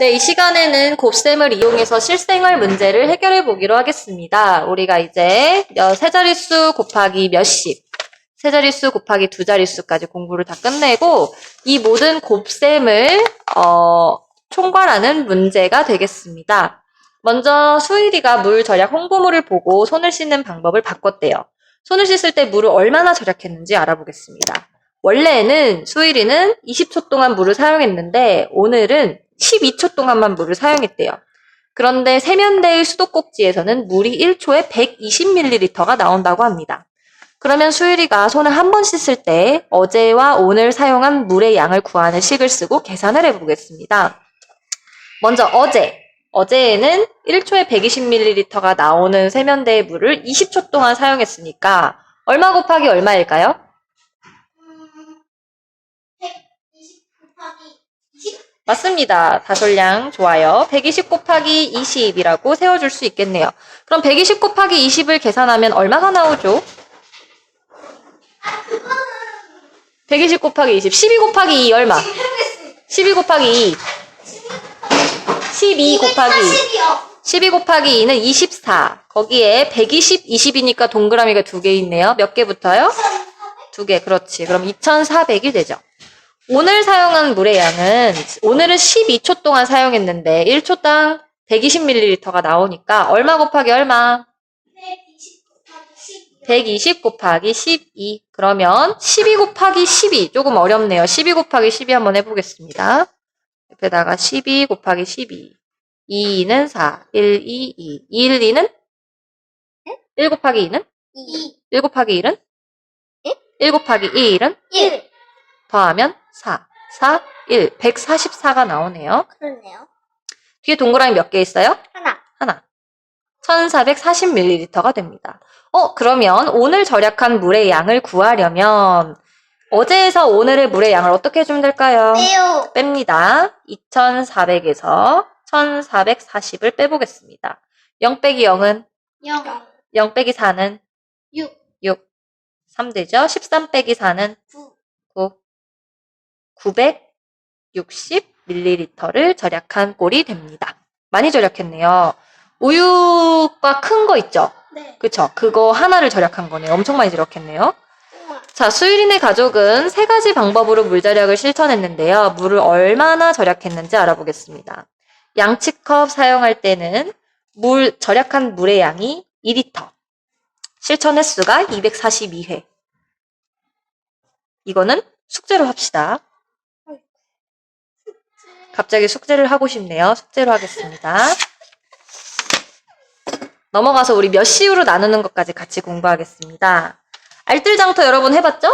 네, 이 시간에는 곱셈을 이용해서 실생활 문제를 해결해 보기로 하겠습니다. 우리가 이제 몇- 세 자릿수 곱하기 몇십, 세 자릿수 곱하기 두 자릿수까지 공부를 다 끝내고 이 모든 곱셈을 어, 총괄하는 문제가 되겠습니다. 먼저 수일이가 물 절약 홍보물을 보고 손을 씻는 방법을 바꿨대요. 손을 씻을 때 물을 얼마나 절약했는지 알아보겠습니다. 원래는 수일이는 20초 동안 물을 사용했는데 오늘은 12초 동안만 물을 사용했대요. 그런데 세면대의 수도꼭지에서는 물이 1초에 120ml가 나온다고 합니다. 그러면 수일이가 손을 한 번 씻을 때 어제와 오늘 사용한 물의 양을 구하는 식을 쓰고 계산을 해보겠습니다. 먼저 어제. 어제에는 1초에 120ml가 나오는 세면대의 물을 20초 동안 사용했으니까 얼마 곱하기 얼마일까요? 음, 120 곱하기 20? 맞습니다. 다솔량 좋아요. 120 곱하기 20이라고 세워줄 수 있겠네요. 그럼 120 곱하기 20을 계산하면 얼마가 나오죠? 아, 그거는 120 곱하기 20. 12 곱하기 2 얼마? 지금 해보겠습니다. 12 곱하기 2. 12 곱하기 240이요. 12 곱하기 2는 24. 거기에 120, 20이니까 동그라미가 두 개 있네요. 몇 개부터요? 두 개. 그렇지. 그럼 2400이 되죠. 오늘 사용한 물의 양은 오늘은 12초 동안 사용했는데 1초당 120ml가 나오니까 얼마 곱하기 얼마? 120 곱하기 10. 120 곱하기 12. 그러면 12 곱하기 12. 조금 어렵네요. 12 곱하기 12 한번 해보겠습니다. 옆에다가 12 곱하기 12. 2, 2는 4. 1, 2, 2. 2, 1, 2는? 1 곱하기 2는? 2, 1 곱하기 1은? 예? 1 곱하기 1은? 1. 더하면 4. 4, 1. 144가 나오네요. 그렇네요. 뒤에 동그라미 몇 개 있어요? 하나. 하나. 1440ml가 됩니다. 어, 그러면 오늘 절약한 물의 양을 구하려면 어제에서 오늘의 물의 양을 어떻게 해주면 될까요? 빼요. 뺍니다. 2400에서 1440을 빼보겠습니다. 0 빼기 0은 0. 0 빼기 4는 6. 6. 3 되죠? 13 빼기 4는 9. 9. 960ml를 절약한 꼴이 됩니다. 많이 절약했네요. 우유가 큰 거 있죠? 네. 그쵸? 그거 하나를 절약한 거네요. 엄청 많이 절약했네요. 자, 수유린의 가족은 세 가지 방법으로 물 절약을 실천했는데요. 물을 얼마나 절약했는지 알아보겠습니다. 양치컵 사용할 때는 물, 절약한 물의 양이 2리터. 실천 횟수가 242회. 이거는 숙제로 합시다. 갑자기 숙제를 하고 싶네요. 숙제로 하겠습니다. 넘어가서 우리 몇 시우로 나누는 것까지 같이 공부하겠습니다. 알뜰장터 여러분 해봤죠?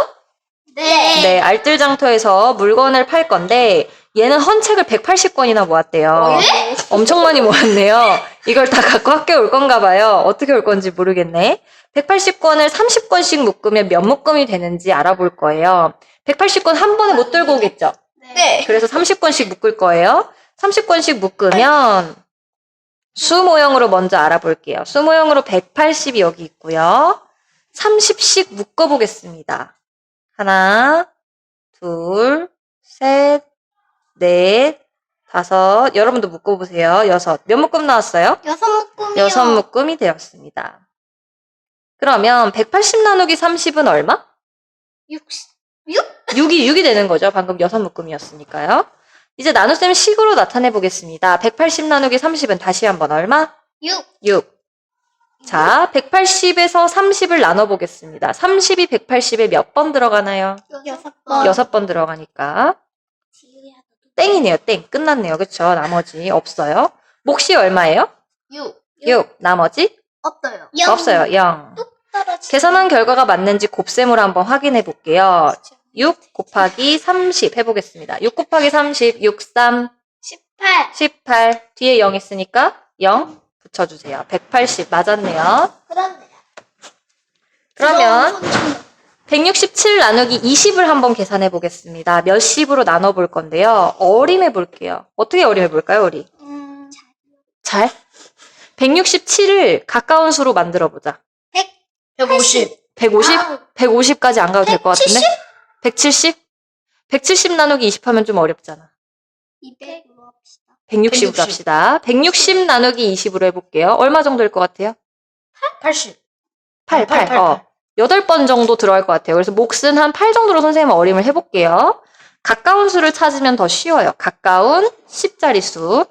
네. 네, 알뜰장터에서 물건을 팔 건데 얘는 헌책을 180권이나 모았대요. 예? 엄청 많이 모았네요. 이걸 다 갖고 학교에 올 건가 봐요. 어떻게 올 건지 모르겠네. 180권을 30권씩 묶으면 몇 묶음이 되는지 알아볼 거예요. 180권 한 번에 못 들고 오겠죠? 네. 그래서 30권씩 묶을 거예요. 30권씩 묶으면 수 모형으로 먼저 알아볼게요. 수 모형으로 180이 여기 있고요. 30씩 묶어보겠습니다. 하나, 둘, 셋, 넷, 다섯. 여러분도 묶어보세요. 여섯. 몇 묶음 나왔어요? 여섯 묶음이요. 여섯 묶음이 되었습니다. 그러면 180 나누기 30은 얼마? 60. 6? 6이 6이 되는 거죠. 방금 여섯 묶음이었으니까요. 이제 나눗셈 식으로 나타내 보겠습니다. 180 나누기 30은 다시 한번 얼마? 6. 6. 자, 180에서 30을 나눠 보겠습니다. 30이 180에 몇 번 들어가나요? 여섯 번. 여섯 번 들어가니까 지우야, 너도 땡이네요. 땡. 끝났네요. 그쵸? 나머지 없어요. 몫이 얼마예요? 6. 6. 나머지 없어요. 없어요. 0. 떨어지. 계산한 결과가 맞는지 곱셈으로 한번 확인해 볼게요. 6 곱하기 30 해보겠습니다. 6 곱하기 30, 6, 3, 18. 18. 뒤에 0 있으니까 0 붙여주세요. 180 맞았네요. 그렇네요. 그러면 이거 손167 나누기 20을 한번 계산해 보겠습니다. 몇 십으로 나눠 볼 건데요. 어림해 볼게요. 어떻게 어림해 볼까요, 우리? 좀- 음, 잘? 167을 가까운 수로 만들어 보자. 100. 150. 150? 아우. 150까지 안 가도 될 것 같은데? 170? 170 나누기 20 하면 좀 어렵잖아. 200으로 합시다. 160으로 160. 합시다. 160 나누기 20으로 해볼게요. 얼마 정도일 것 같아요? 80. 8, 8. 8, 8, 어. 8번 정도 들어갈 것 같아요. 그래서 몫은 한 8 정도로 선생님 어림을 해볼게요. 가까운 수를 찾으면 더 쉬워요. 가까운 10자리 수.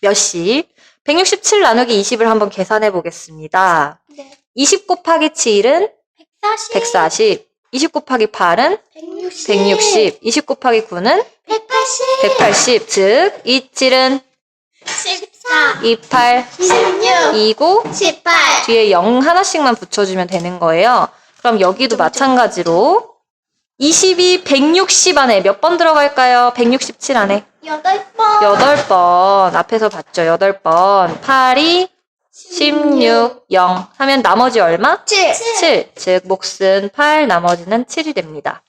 몇씩? 167 나누기 20을 한번 계산해 보겠습니다. 네. 20 곱하기 7은 140. 140. 20 곱하기 8은 160. 160. 20 곱하기 9는 180. 180. 즉, 이 7은 14. 28, 16. 29, 18. 뒤에 0 하나씩만 붙여주면 되는 거예요. 그럼 여기도 마찬가지로 22, 160 안에 몇 번 들어갈까요? 167 안에 8번. 8번 앞에서 봤죠? 8번 8이 16, 0 하면 나머지 얼마? 7. 7. 즉 몫은 8, 나머지는 7이 됩니다.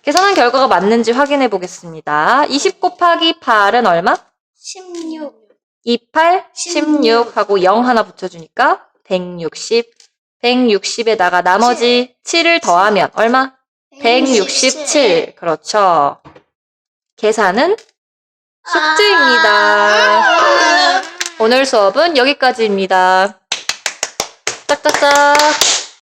계산한 결과가 맞는지 확인해 보겠습니다. 20 곱하기 8은 얼마? 16. 28, 16 하고 0 하나 붙여주니까 160. 160에다가 나머지 7 을 더하면 얼마? 167. 그렇죠. 계산은 숙제입니다. 아. 오늘 수업은 여기까지입니다. 짝짝짝.